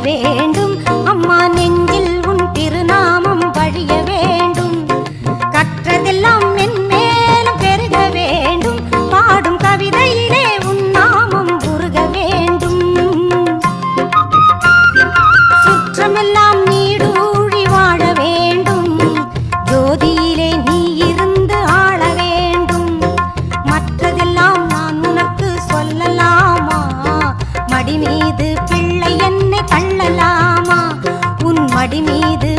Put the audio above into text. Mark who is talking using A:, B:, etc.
A: வேண்டும். அம்மா நெஞ்சில் உன் திருநாமம் வழிய வேண்டும். கற்றதெல்லாம் மென்மேலும் பெருக வேண்டும். பாடும் கவிதையிலே உன் நாமம் உருக வேண்டும். சுற்றமெல்லாம் நீடூழி வாழ வேண்டும். ஜோதியிலே நீ இருந்து ஆள வேண்டும். மற்றதெல்லாம் நான் உனக்கு சொல்லலாமா? மடி மீது பிள்ளை என்னை தள்ளலாமா? உன் மடி மீது